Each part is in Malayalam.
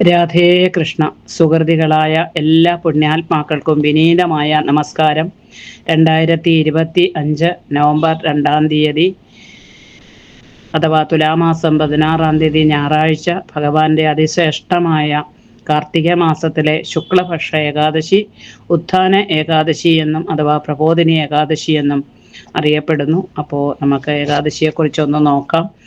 രാധേ കൃഷ്ണ. സുഹൃതികളായ എല്ലാ പുണ്യാത്മാക്കൾക്കും വിനീതമായ നമസ്കാരം. രണ്ടായിരത്തി ഇരുപത്തി അഞ്ച് നവംബർ രണ്ടാം തീയതി അഥവാ തുലാമാസം പതിനാറാം തീയതി ഞായറാഴ്ച ഭഗവാന്റെ അതിശ്രേഷ്ഠമായ കാർത്തിക മാസത്തിലെ ശുക്ലപക്ഷ ഏകാദശി ഉത്ഥാന ഏകാദശി എന്നും അഥവാ പ്രബോധിനി ഏകാദശി എന്നും അറിയപ്പെടുന്നു. അപ്പോൾ നമുക്ക് ഏകാദശിയെക്കുറിച്ചൊന്ന് നോക്കാം.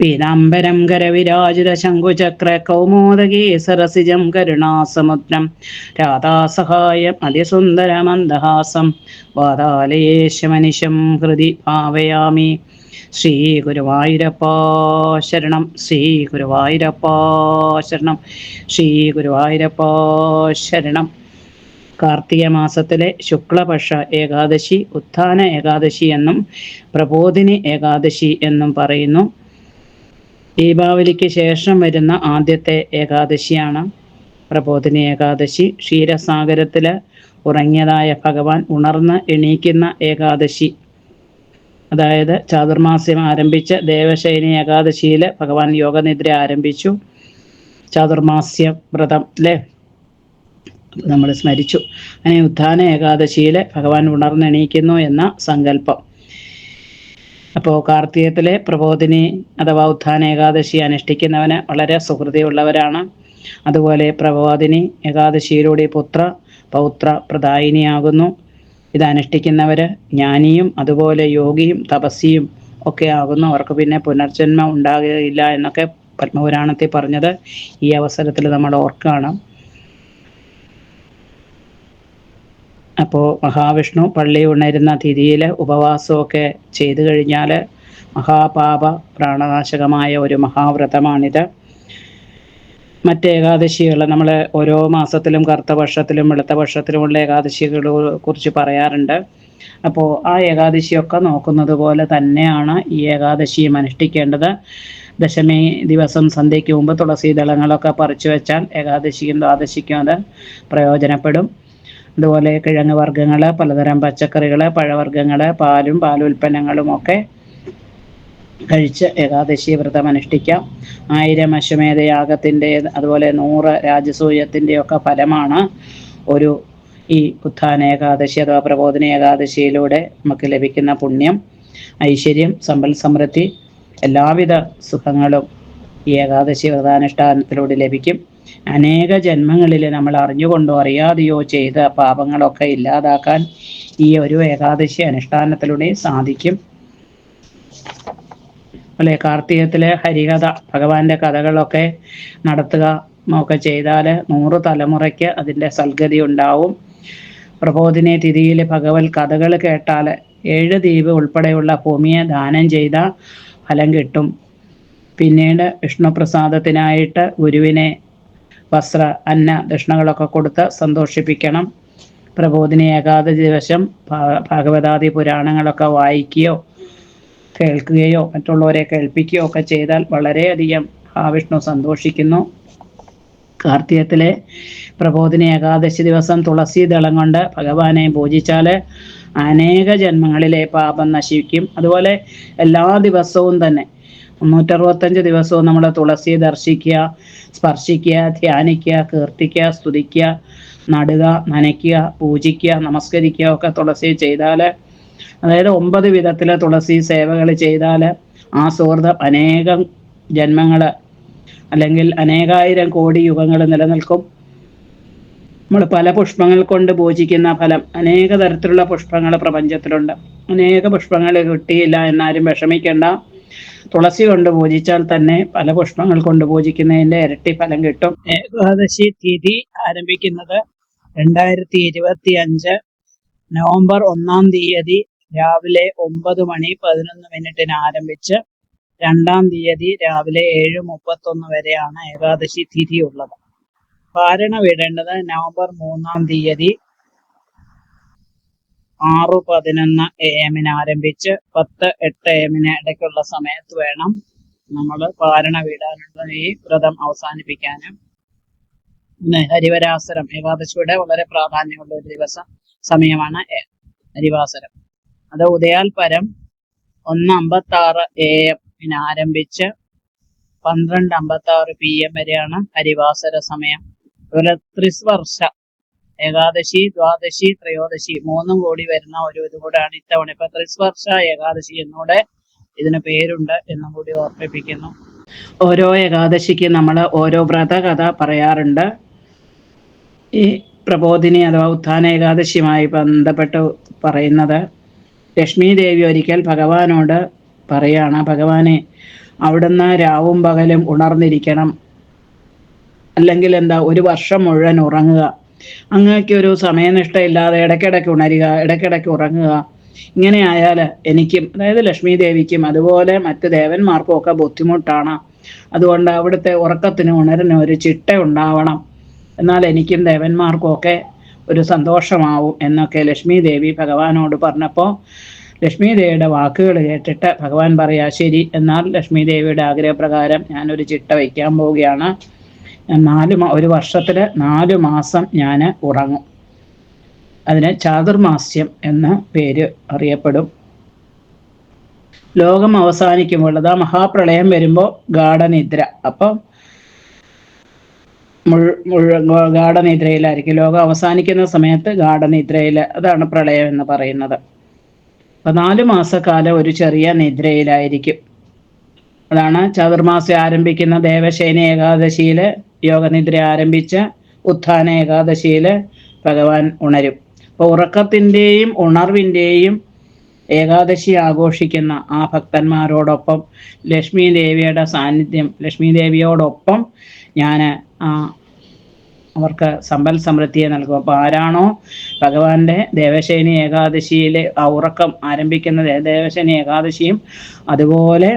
പീതാംബരം കരവിരാജിത ശംഖുചക്ര കൗമോദകീ സരസിജം കരുണാസമുദ്രം. രാധാസഹായം അതിസുന്ദരമന്ദഹാസം. വാതാലയേശമനിശം ഹൃദി ഭാവയാമി. ശ്രീ ഗുരുവായൂരപ്പാ ശരണം. ശ്രീ ഗുരുവായൂരപ്പാ ശരണം. ശ്രീ ഗുരുവായൂരപ്പാ ശരണം. കാർത്തിക മാസത്തിലെ ശുക്ലപക്ഷ ഏകാദശി ഉത്ഥാന ഏകാദശി എന്നും പ്രബോധിനി ഏകാദശി എന്നും പറയുന്നു. ദീപാവലിക്ക് ശേഷം വരുന്ന ആദ്യത്തെ ഏകാദശിയാണ് പ്രബോധിനി ഏകാദശി. ക്ഷീരസാഗരത്തിൽ ഉറങ്ങിയതായ ഭഗവാൻ ഉണർന്ന് എണീക്കുന്ന ഏകാദശി. അതായത് ചാതുർമാസ്യം ആരംഭിച്ച ദേവശൈനി ഏകാദശിയിൽ ഭഗവാൻ യോഗനിദ്ര ആരംഭിച്ചു. ചാതുർമാസ്യ വ്രതം അല്ലേ നമ്മൾ സ്മരിച്ചു. അങ്ങനെ ഉത്ഥാന ഏകാദശിയിൽ ഭഗവാൻ ഉണർന്നെണീക്കുന്നു എന്ന സങ്കല്പം. അപ്പോൾ കാർത്തികത്തിലെ പ്രബോധിനി അഥവാ ഉത്ഥാന ഏകാദശി അനുഷ്ഠിക്കുന്നവന് വളരെ സുഹൃതിയുള്ളവരാണ്. അതുപോലെ പ്രബോധിനി ഏകാദശിയിലൂടെ പുത്ര പൗത്ര പ്രദായിനിയാകുന്നു. ഇത് അനുഷ്ഠിക്കുന്നവർ ജ്ഞാനിയും അതുപോലെ യോഗിയും തപസ്സിയും ഒക്കെ ആകുന്നു. അവർക്ക് പിന്നെ പുനർജന്മം ഉണ്ടാകുകയില്ല എന്നൊക്കെ പത്മപുരാണത്തിൽ പറഞ്ഞത് ഈ അവസരത്തിൽ നമ്മൾ ഓർക്കണം അപ്പോൾ മഹാവിഷ്ണു പള്ളി ഉണരുന്ന തിഥിയിൽ ഉപവാസമൊക്കെ ചെയ്തു കഴിഞ്ഞാൽ മഹാപാപ പ്രാണനാശകമായ ഒരു മഹാവ്രതമാണിത്. മറ്റ് നമ്മൾ ഓരോ മാസത്തിലും കറുത്ത വർഷത്തിലും വെളുത്ത വർഷത്തിലുമുള്ള ഏകാദശികളെ കുറിച്ച് പറയാറുണ്ട്. അപ്പോൾ ആ ഏകാദശിയൊക്കെ നോക്കുന്നത് പോലെ തന്നെയാണ് ഈ ഏകാദശിയും അനുഷ്ഠിക്കേണ്ടത്. ദശമി ദിവസം സന്ധ്യയ്ക്ക് മുമ്പ് തുളസി ദളങ്ങളൊക്കെ പറിച്ചു വെച്ചാൽ ഏകാദശിയും ദ്വാദശിക്കും അത് പ്രയോജനപ്പെടും. അതുപോലെ കിഴങ്ങ് വർഗങ്ങൾ പലതരം പച്ചക്കറികൾ പഴവർഗങ്ങൾ പാലും പാലുൽപ്പന്നങ്ങളും ഒക്കെ കഴിച്ച് ഏകാദശി വ്രതം അനുഷ്ഠിക്കാം. ആയിരം അശ്വമേധയാഗത്തിന്റെ അതുപോലെ നൂറ് രാജസൂയത്തിന്റെ ഒക്കെ ഫലമാണ് ഒരു ഈ പുത്താന ഏകാദശി അഥവാ പ്രബോധന ഏകാദശിയിലൂടെ നമുക്ക് ലഭിക്കുന്ന പുണ്യം ഐശ്വര്യം സമ്പൽ സമൃദ്ധി എല്ലാവിധ സുഖങ്ങളും ഈ ഏകാദശി വ്രതാനുഷ്ഠാനത്തിലൂടെ ലഭിക്കും. അനേക ജന്മങ്ങളിൽ നമ്മൾ അറിഞ്ഞുകൊണ്ടോ അറിയാതെയോ ചെയ്ത പാപങ്ങളൊക്കെ ഇല്ലാതാക്കാൻ ഈ ഒരു ഏകാദശി അനുഷ്ഠാനത്തിലൂടെ സാധിക്കും. അല്ലെ? കാർത്തികത്തിലെ ഹരികഥ ഭഗവാന്റെ കഥകളൊക്കെ നടത്തുക ഒക്കെ ചെയ്താൽ നൂറ് തലമുറയ്ക്ക് അതിന്റെ സൽഗതി ഉണ്ടാവും. പ്രബോധിനി തിഥിയിൽ ഭഗവത് കഥകൾ കേട്ടാൽ ഏഴ് ദ്വീപ് ഉൾപ്പെടെയുള്ള ഭൂമിയെ ദാനം ചെയ്ത ഫലം കിട്ടും. പിന്നീട് വിഷ്ണുപ്രസാദത്തിനായിട്ട് ഗുരുവിനെ വസ്ത്ര അന്ന ദക്ഷിണകളൊക്കെ കൊടുത്ത് സന്തോഷിപ്പിക്കണം. പ്രബോധിനി ഏകാദശി ദിവസം ഭാഗവതാദി പുരാണങ്ങളൊക്കെ വായിക്കുകയോ കേൾക്കുകയോ മറ്റുള്ളവരെ കേൾപ്പിക്കുകയോ ഒക്കെ ചെയ്താൽ വളരെയധികം വിഷ്ണു സന്തോഷിക്കുന്നു. കാർത്തികത്തിലെ പ്രബോധിനി ഏകാദശി ദിവസം തുളസി ദളം കൊണ്ട് ഭഗവാനെ പൂജിച്ചാൽ അനേക ജന്മങ്ങളിലെ പാപം നശിക്കും. അതുപോലെ എല്ലാ ദിവസവും തന്നെ മുന്നൂറ്ററുപത്തഞ്ച് ദിവസവും നമ്മൾ തുളസി ദർശിക്കുക സ്പർശിക്കുക ധ്യാനിക്കുക കീർത്തിക്കുക സ്തുതിക്കുക നടുക നനയ്ക്കുക പൂജിക്കുക നമസ്കരിക്കുക ഒക്കെ തുളസി ചെയ്താൽ അതായത് ഒമ്പത് വിധത്തിലെ തുളസി സേവകൾ ചെയ്താൽ ആ സുഹൃതം അനേകം ജന്മങ്ങൾ അല്ലെങ്കിൽ അനേകായിരം കോടി യുഗങ്ങൾ നിലനിൽക്കും. നമ്മൾ പല പുഷ്പങ്ങൾ കൊണ്ട് പൂജിക്കുന്ന ഫലം അനേക തരത്തിലുള്ള പുഷ്പങ്ങൾ പ്രപഞ്ചത്തിലുണ്ട്. അനേക പുഷ്പങ്ങൾ കിട്ടിയില്ല എന്നാരും വിഷമിക്കേണ്ട. തുളസി കൊണ്ട് പൂജിച്ചാൽ തന്നെ പല പുഷ്പങ്ങൾ കൊണ്ട് പൂജിക്കുന്നതിന്റെ ഇരട്ടി ഫലം കിട്ടും. ഏകാദശി തിഥി ആരംഭിക്കുന്നത് രണ്ടായിരത്തി ഇരുപത്തി അഞ്ച് നവംബർ ഒന്നാം തീയതി രാവിലെ ഒമ്പത് മണി പതിനൊന്ന് മിനിറ്റിന് ആരംഭിച്ച് രണ്ടാം തീയതി രാവിലെ ഏഴ് മുപ്പത്തൊന്ന് വരെയാണ് ഏകാദശി തിഥി ഉള്ളത് പാരണ വിടേണ്ടത് നവംബർ മൂന്നാം തീയതി ആറ് പതിനൊന്ന് എ എമ്മിന് ആരംഭിച്ച് പത്ത് എട്ട് എമ്മിന് ഇടയ്ക്കുള്ള സമയത്ത് വേണം നമ്മൾ പാരണ വിടാനുള്ള ഈ വ്രതം അവസാനിപ്പിക്കാനും. ഹരിവരാസരം ഏകാദശിയുടെ വളരെ പ്രാധാന്യമുള്ള ഒരു ദിവസം സമയമാണ് ഹരിവാസരം അത് ഉദയാൽ പരം ഒന്ന് അമ്പത്തി ആറ് എ എമ്മിന് ആരംഭിച്ച് പന്ത്രണ്ട് അമ്പത്തി ആറ് പി എം വരെയാണ് ഹരിവാസര സമയം. അതുപോലെ ത്രിസ്വർഷ ഏകാദശി ദ്വാദശി ത്രയോദശി മൂന്നും കൂടി വരുന്ന ഒരു ഇത് കൂടെയാണ് ഇത്തവണ. ഇപ്പൊ ത്രിസ്വർഷ ഏകാദശി എന്നൂടെ ഇതിന് പേരുണ്ട് എന്നും കൂടി ഓർമ്മിപ്പിക്കുന്നു. ഓരോ ഏകാദശിക്ക് നമ്മൾ ഓരോ വ്രതകഥ പറയാറുണ്ട്. ഈ പ്രബോധിനി അഥവാ ഉത്ഥാന ഏകാദശിയുമായി ബന്ധപ്പെട്ട് പറയുന്നത് ലക്ഷ്മി ദേവി ഒരിക്കൽ ഭഗവാനോട് പറയാണ് ഭഗവാനെ അവിടുന്ന് രാവും പകലും ഉണർന്നിരിക്കണം. അല്ലെങ്കിൽ എന്താ ഒരു വർഷം മുഴുവൻ ഉറങ്ങുക. അങ്ങക്ക് ഒരു സമയനിഷ്ഠയില്ലാതെ ഇടയ്ക്കിടയ്ക്ക് ഉണരുക ഇടയ്ക്കിടയ്ക്ക് ഉറങ്ങുക. ഇങ്ങനെ ആയാൽ എനിക്കും അതായത് ലക്ഷ്മി ദേവിക്കും അതുപോലെ മറ്റ് ദേവന്മാർക്കും ഒക്കെ ബുദ്ധിമുട്ടാണ്. അതുകൊണ്ട് അവിടുത്തെ ഉറക്കത്തിന് ഉണരുന്ന ഒരു ചിട്ട ഉണ്ടാവണം. എന്നാൽ എനിക്കും ദേവന്മാർക്കും ഒക്കെ ഒരു സന്തോഷമാവും എന്നൊക്കെ ലക്ഷ്മി ദേവി ഭഗവാനോട് പറഞ്ഞപ്പോൾ ലക്ഷ്മി ദേവിയുടെ വാക്കുകൾ കേട്ടിട്ട് ഭഗവാൻ പറയാ ശരി. എന്നാൽ ലക്ഷ്മി ദേവിയുടെ ആഗ്രഹപ്രകാരം ഞാനൊരു ചിട്ട വയ്ക്കാൻ പോവുകയാണ്. നാല് ഒരു വർഷത്തിൽ നാല് മാസം ഞാൻ ഉറങ്ങും. അതിന് ചാതുർമാസ്യം എന്ന പേര് അറിയപ്പെടും. ലോകം അവസാനിക്കുമ്പോൾ അതാ മഹാപ്രളയം വരുമ്പോൾ ഗാഠനിദ്ര. അപ്പം ഗാഠനിദ്രയിലായിരിക്കും. ലോകം അവസാനിക്കുന്ന സമയത്ത് ഗാഠനിദ്രയിൽ അതാണ് പ്രളയം എന്ന് പറയുന്നത്. അപ്പൊ നാല് മാസക്കാലം ഒരു ചെറിയ നിദ്രയിലായിരിക്കും. അതാണ് ചതുർമാസം ആരംഭിക്കുന്ന ദേവശേന ഏകാദശിയിൽ യോഗനിദ്ര ആരംഭിച്ച ഉത്ഥാന ഏകാദശിയിൽ ഭഗവാൻ ഉണരും. അപ്പോൾ ഉറക്കത്തിന്റെയും ഉണർവിന്റെയും ഏകാദശി ആഘോഷിക്കുന്ന ആ ഭക്തന്മാരോടൊപ്പം ലക്ഷ്മി ദേവിയുടെ സാന്നിധ്യം ലക്ഷ്മി ദേവിയോടൊപ്പം ഞാൻ അവർക്ക് സമ്പൽ സമൃദ്ധിയെ നൽകും. അപ്പോൾ ആരാണോ ഭഗവാന്റെ ദേവശേനി ഏകാദശിയിലെ ആ ഉറക്കം ആരംഭിക്കുന്ന ദേവശേനി ഏകാദശിയും അതുപോലെ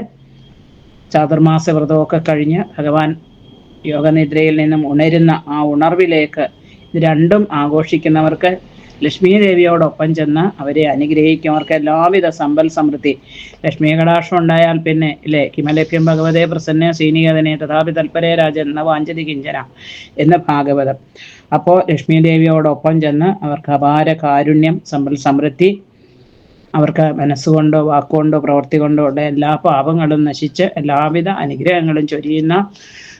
ചാതുർമാസ വ്രതമൊക്കെ കഴിഞ്ഞ് ഭഗവാൻ യോഗനിദ്രയിൽ നിന്നും ഉണരുന്ന ആ ഉണർവിലേക്ക് രണ്ടും ആഘോഷിക്കുന്നവർക്ക് ലക്ഷ്മി ദേവിയോടൊപ്പം ചെന്ന് അവരെ അനുഗ്രഹിക്കും അവർക്ക് എല്ലാവിധ സമ്പൽ സമൃദ്ധി. ലക്ഷ്മി കടാക്ഷം ഉണ്ടായാൽ പിന്നെ ഇല്ലേ? കിമലഭ്യം ഭഗവതേ പ്രസന്ന സീനികതനെ തഥാപി തൽപരേ രാജൻ എന്ന വാഞ്ചതി കിഞ്ചന എന്ന ഭാഗവതം. അപ്പോൾ ലക്ഷ്മി ദേവിയോടൊപ്പം ചെന്ന് അവർക്ക് അപാര കാരുണ്യം സമ്പൽ സമൃദ്ധി അവർക്ക് മനസ്സുകൊണ്ടോ വാക്കുകൊണ്ടോ പ്രവൃത്തി കൊണ്ടോ ഉള്ള എല്ലാ പാപങ്ങളും നശിച്ച് എല്ലാവിധ അനുഗ്രഹങ്ങളും ചൊരിയുന്ന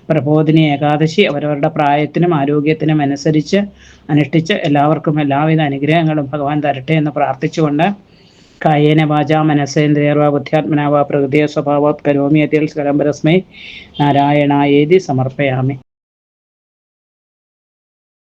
പ്രബോധിനി ഏകാദശി അവരവരുടെ പ്രായത്തിനും ആരോഗ്യത്തിനും അനുസരിച്ച് അനുഷ്ഠിച്ച് എല്ലാവർക്കും എല്ലാവിധ അനുഗ്രഹങ്ങളും ഭഗവാൻ തരട്ടെ എന്ന് പ്രാർത്ഥിച്ചുകൊണ്ട് കായേന വാച മനസ്സേന്ദ്രിയർവ ബുദ്ധ്യാത്മനാവ പ്രകൃതിയ സ്വഭാവോത് കരോമി അതിൽ സ്കലംബരസ്മൈ നാരായണായേതി സമർപ്പയാമി.